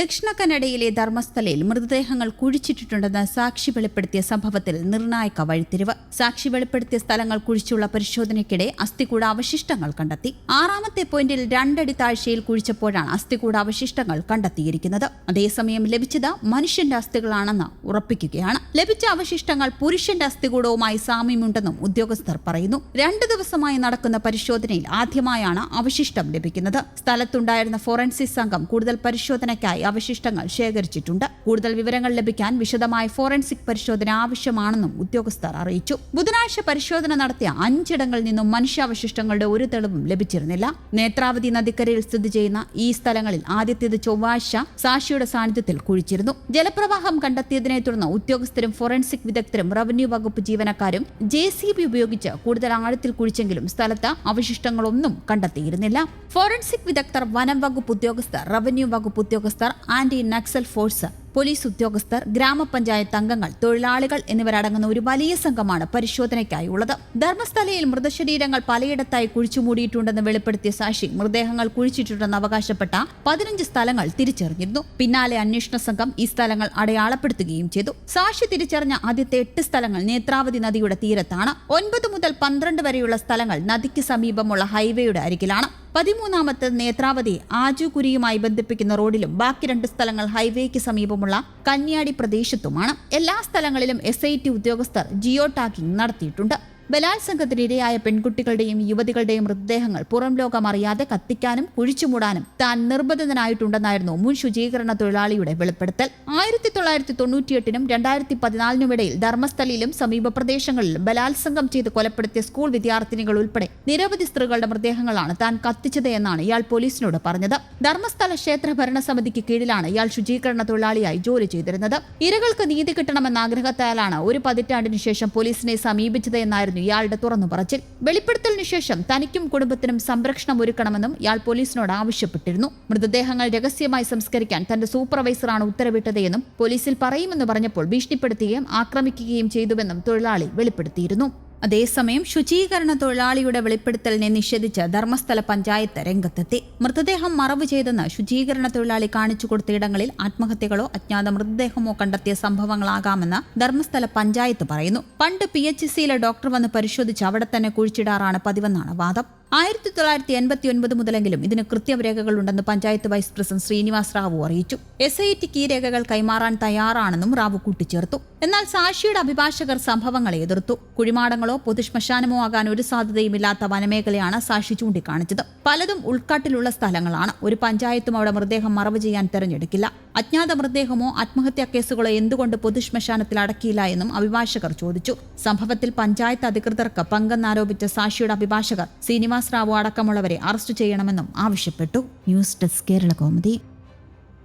ദക്ഷിണ കന്നഡയിലെ ധർമ്മസ്ഥലയിൽ മൃതദേഹങ്ങൾ കുഴിച്ചിട്ടിട്ടുണ്ടെന്ന് സാക്ഷി വെളിപ്പെടുത്തിയ സംഭവത്തിൽ നിർണായക വഴിത്തിരിവ്. സാക്ഷി വെളിപ്പെടുത്തിയ സ്ഥലങ്ങൾ കുഴിച്ചുള്ള പരിശോധനയ്ക്കിടെ അസ്ഥികൂട അവശിഷ്ടങ്ങൾ കണ്ടെത്തി. ആറാമത്തെ പോയിന്റിൽ രണ്ടടി താഴ്ചയിൽ കുഴിച്ചപ്പോഴാണ് അസ്ഥികൂട അവശിഷ്ടങ്ങൾ കണ്ടെത്തിയിരിക്കുന്നത്. അതേസമയം ലഭിച്ചത് മനുഷ്യന്റെ അസ്ഥികളാണെന്ന് ഉറപ്പിക്കുകയാണ്. ലഭിച്ച അവശിഷ്ടങ്ങൾ പുരുഷന്റെ അസ്ഥികൂടവുമായി സാമ്യമുണ്ടെന്നും ഉദ്യോഗസ്ഥർ പറയുന്നു. രണ്ടു ദിവസമായി നടക്കുന്ന പരിശോധനയിൽ ആദ്യമായാണ് അവശിഷ്ടം ലഭിക്കുന്നത്. സ്ഥലത്തുണ്ടായിരുന്ന ഫോറൻസിക് സംഘം കൂടുതൽ പരിശോധനയ്ക്കായി അവശിഷ്ടങ്ങൾ ശേഖരിച്ചിട്ടുണ്ട്. കൂടുതൽ വിവരങ്ങൾ ലഭിക്കാൻ വിശദമായ ഫോറൻസിക് പരിശോധന ആവശ്യമാണെന്നും ഉദ്യോഗസ്ഥർ അറിയിച്ചു. ബുധനാഴ്ച പരിശോധന നടത്തിയ അഞ്ചിടങ്ങളിൽ നിന്നും മനുഷ്യാവശിഷ്ടങ്ങളുടെ ഒരു തെളിവും ലഭിച്ചിരുന്നില്ല. നേത്രാവതി നദിക്കരയിൽ സ്ഥിതി ചെയ്യുന്ന ഈ സ്ഥലങ്ങളിൽ ആദ്യത്തേത് ചൊവ്വാഴ്ച സാക്ഷിയുടെ സാന്നിധ്യത്തിൽ കുഴിച്ചിരുന്നു. ജലപ്രവാഹം കണ്ടെത്തിയതിനെ തുടർന്ന് ഉദ്യോഗസ്ഥരും ഫോറൻസിക് വിദഗ്ധരും റവന്യൂ വകുപ്പ് ജീവനക്കാരും ജെ സി ബി ഉപയോഗിച്ച് കൂടുതൽ ആഴത്തിൽ കുഴിച്ചെങ്കിലും സ്ഥലത്ത് അവശിഷ്ടങ്ങളൊന്നും കണ്ടെത്തിയിരുന്നില്ല. ഫോറൻസിക് വിദഗ്ധർ വനം വകുപ്പ് ഉദ്യോഗസ്ഥർ റവന്യൂ വകുപ്പ് ഉദ്യോഗസ്ഥർ ആന്റി നക്സൽ ഫോഴ്സ് പോലീസ് ഉദ്യോഗസ്ഥർ ഗ്രാമപഞ്ചായത്ത് അംഗങ്ങൾ തൊഴിലാളികൾ എന്നിവരടങ്ങുന്ന ഒരു വലിയ സംഘമാണ് പരിശോധനയ്ക്കായി ഉള്ളത് ധർമ്മസ്ഥലയിൽ മൃതശരീരങ്ങൾ പലയിടത്തായി കുഴിച്ചുമൂടിയിട്ടുണ്ടെന്ന് വെളിപ്പെടുത്തിയ സാക്ഷി മൃതദേഹങ്ങൾ കുഴിച്ചിട്ടുണ്ടെന്ന് അവകാശപ്പെട്ട പതിനഞ്ച് സ്ഥലങ്ങൾ തിരിച്ചറിഞ്ഞിരുന്നു. പിന്നാലെ അന്വേഷണ സംഘം ഈ സ്ഥലങ്ങൾ അടയാളപ്പെടുത്തുകയും ചെയ്തു. സാക്ഷി തിരിച്ചറിഞ്ഞ ആദ്യത്തെ എട്ട് സ്ഥലങ്ങൾ നേത്രാവതി നദിയുടെ തീരത്താണ്. ഒൻപത് മുതൽ പന്ത്രണ്ട് വരെയുള്ള സ്ഥലങ്ങൾ നദിക്ക് സമീപമുള്ള ഹൈവേയുടെ അരികിലാണ്. പതിമൂന്നാമത്തെ നേത്രാവതി ആജുകുരിയുമായി ബന്ധിപ്പിക്കുന്ന റോഡിലും ബാക്കി രണ്ട് സ്ഥലങ്ങൾ ഹൈവേക്ക് സമീപമുള്ള കന്യാടി പ്രദേശത്തുമാണ്. എല്ലാ സ്ഥലങ്ങളിലും എസ് ഉദ്യോഗസ്ഥർ ജിയോ ടാഗിംഗ് നടത്തിയിട്ടുണ്ട്. ബലാത്സംഗത്തിന് ഇരയായ പെൺകുട്ടികളുടെയും യുവതികളുടെയും മൃതദേഹങ്ങൾ പുറം ലോകം അറിയാതെ കത്തിക്കാനും കുഴിച്ചുമൂടാനും താൻ നിർബന്ധിതനായിട്ടുണ്ടെന്നായിരുന്നു മുൻ ശുചീകരണ തൊഴിലാളിയുടെ വെളിപ്പെടുത്തൽ. ആയിരത്തി തൊള്ളായിരത്തി തൊണ്ണൂറ്റിയെട്ടിനും രണ്ടായിരത്തി പതിനാലിനുമിടയിൽ ധർമ്മസ്ഥലിലും സമീപ പ്രദേശങ്ങളിലും ബലാത്സംഗം ചെയ്ത് കൊലപ്പെടുത്തിയ സ്കൂൾ വിദ്യാർത്ഥിനികൾ ഉൾപ്പെടെ നിരവധി സ്ത്രീകളുടെ മൃതദേഹങ്ങളാണ് താൻ കത്തിച്ചത് എന്നാണ് ഇയാൾ പോലീസിനോട് പറഞ്ഞത്. ധർമ്മസ്ഥല ക്ഷേത്ര ഭരണസമിതിക്ക് കീഴിലാണ് ഇയാൾ ശുചീകരണ തൊഴിലാളിയായി ജോലി ചെയ്തിരുന്നത്. ഇരകൾക്ക് നീതി കിട്ടണമെന്ന ആഗ്രഹത്താലാണ് ഒരു പതിറ്റാണ്ടിനു ശേഷം പോലീസിനെ സമീപിച്ചത് എന്നായിരുന്നു ഇയാളുടെ തുറന്നു പറച്ചിൽ. വെളിപ്പെടുത്തലിനു ശേഷം തനിക്കും കുടുംബത്തിനും സംരക്ഷണം ഒരുക്കണമെന്നും ഇയാൾ പോലീസിനോട് ആവശ്യപ്പെട്ടിരുന്നു. മൃതദേഹങ്ങൾ രഹസ്യമായി സംസ്കരിക്കാൻ തന്റെ സൂപ്പർവൈസറാണ് ഉത്തരവിട്ടത് എന്നും പോലീസിൽ പറയുമെന്ന് പറഞ്ഞപ്പോൾ ഭീഷണിപ്പെടുത്തുകയും ആക്രമിക്കുകയും ചെയ്തുവെന്നും തൊഴിലാളി വെളിപ്പെടുത്തിയിരുന്നു. അതേസമയം ശുചീകരണ തൊഴിലാളിയുടെ വെളിപ്പെടുത്തലിനെ നിഷേധിച്ച് ധർമ്മസ്ഥല പഞ്ചായത്ത് രംഗത്തെത്തി. മൃതദേഹം മറവ് ചെയ്തെന്ന് ശുചീകരണ തൊഴിലാളി കാണിച്ചു കൊടുത്ത ഇടങ്ങളിൽ ആത്മഹത്യകളോ അജ്ഞാത മൃതദേഹമോ കണ്ടെത്തിയ സംഭവങ്ങളാകാമെന്ന് ധർമ്മസ്ഥല പഞ്ചായത്ത് പറയുന്നു. പണ്ട് പി എച്ച് സിയിലെ ഡോക്ടർ വന്ന് പരിശോധിച്ച് അവിടെ തന്നെ കുഴിച്ചിടാറാണ് പതിവെന്നാണ് വാദം. ആയിരത്തി തൊള്ളായിരത്തി എൺപത്തി ഒൻപത് മുതലെങ്കിലും ഇതിന് കൃത്യം രേഖകളുണ്ടെന്ന് പഞ്ചായത്ത് വൈസ് പ്രസിഡന്റ് ശ്രീനിവാസ് റാവു അറിയിച്ചു. എസ് ഐ ടിക്ക് ഈ രേഖകൾ കൈമാറാൻ തയ്യാറാണെന്നും റാവു കൂട്ടിച്ചേർത്തു. എന്നാൽ സാക്ഷിയുടെ അഭിഭാഷകർ സംഭവങ്ങളെ എതിർത്തു. കുഴിമാടങ്ങളോ പൊതുശ്മശാനമോ ആകാൻ ഒരു സാധ്യതയുമില്ലാത്ത വനമേഖലയാണ് സാക്ഷി ചൂണ്ടിക്കാണിച്ചത്. പലതും ഉൾക്കാട്ടിലുള്ള സ്ഥലങ്ങളാണ്. ഒരു പഞ്ചായത്തും അവിടെ മൃതദേഹം മറവ് ചെയ്യാൻ തെരഞ്ഞെടുക്കില്ല. അജ്ഞാത മൃതദേഹമോ ആത്മഹത്യാ കേസുകളോ എന്തുകൊണ്ട് പൊതുശ്മശാനത്തിൽ അടക്കിയില്ല എന്നും അഭിഭാഷകർ ചോദിച്ചു. സംഭവത്തിൽ പഞ്ചായത്ത് അധികൃതർക്ക് പങ്കെന്നാരോപിച്ച സാക്ഷിയുടെ അഭിഭാഷകർ ശ്രീനിവാസ് റാവു അടക്കമുള്ളവരെ അറസ്റ്റ് ചെയ്യണമെന്നും ആവശ്യപ്പെട്ടു. News desk Kerala കോമതി